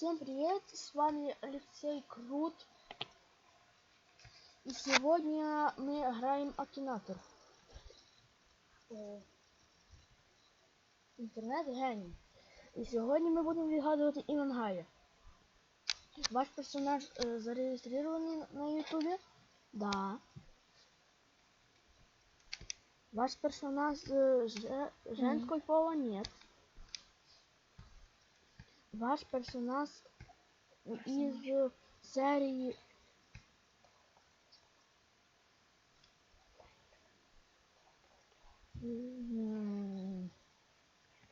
Всем привет, с вами Алексей Крут. И сегодня мы играем Акинатор. Е, Інтернет геній. І сьогодні ми будемо відгадувати Ваш персонаж е, зареєстрований на Ютубі? Да. Ваш персонаж е, же- женского пола? Нет. Ваш персонаж із серії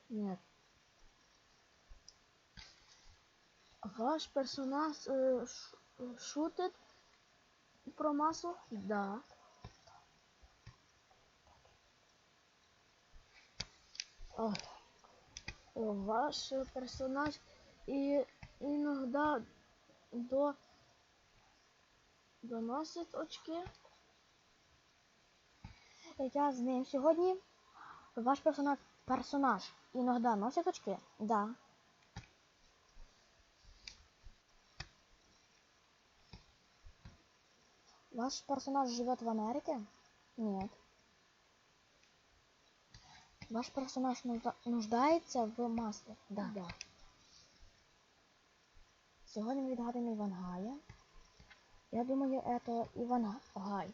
Нет. Ваш персонаж ш- е, про масу? Да. О, Ваш персонаж і іноді до доносить очки. Я з ним сьогодні. Ваш персонаж персонаж іноді носить очки? Да. Ваш персонаж живет в Америке? Нет. Ваш персонаж нужда- нуждається в маслі? Да. Да. Сьогодні ми відгадаємо Івангая. Я думаю, это Іван Гай.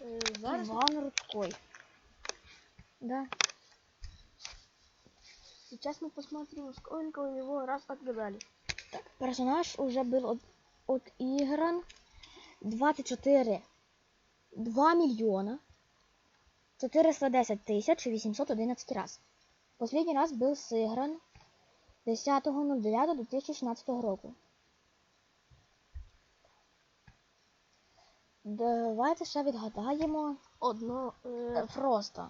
Е, Зараз Иван Рудской. Да. сейчас мы посмотрим, сколько его раз отгадали. Персонаж уже был от, отігран 24 2 мільйона 410 тисяч 811 раз. Последній раз був зігран 10.09.2016 року. Давайте ще відгадаємо Одно. е, просто.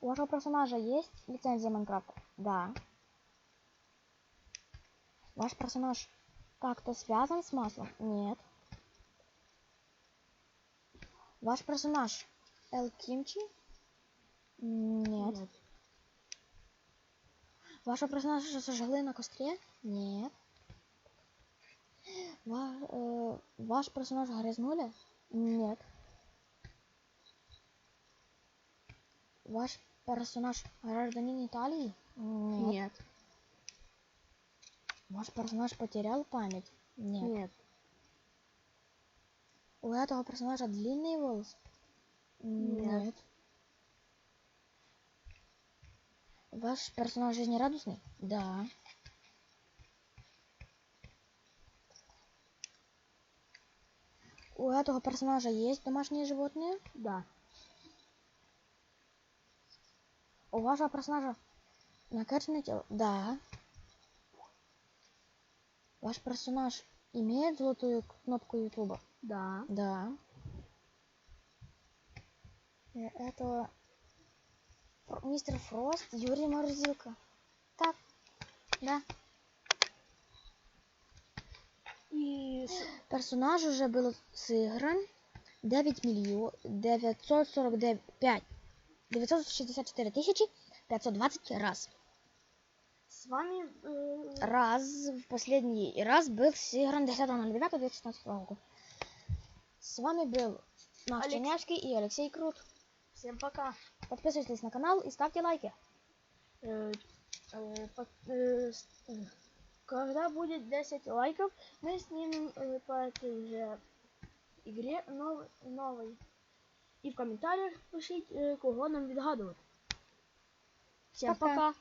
У вашего персонажа есть лицензия Майнкрафта? Да. Ваш персонаж как-то связан с маслом? Нет. Ваш персонаж Эл Кимчи? Нет. Нет. Вашего персонажа сожгли на костре? Нет. Ва- э, ваш персонаж грязнули? Нет. Ваш персонаж гражданин Италии? Нет. Нет. Ваш персонаж потерял память? Нет. Нет. У этого персонажа длинный волос? Нет. Ваш персонаж жизнерадостный? Да. У этого персонажа есть домашние животные? Да. У вашего персонажа накачанное тело? Да. Ваш персонаж имеет золотую кнопку Ютуба? Да. Да. Э, Это Фр- мистер Фрост, Юрий Морозилка. Так. Да. И с- Персонаж уже был сыгран 9 миллион 945 964 тысячи 520 раз. с вами э, Раз, в последний раз был сыгран 10.09.2016 года. С вами был Макс Алекс- Чернявский и Алексей Крут. Всем пока. Подписывайтесь на канал и ставьте лайки. Э, э, под- э, когда будет 10 лайков, мы снимем э, по этой же игре нов- новый. И в комментариях пишите, э, кого нам відгадувати. Всем Пока. пока.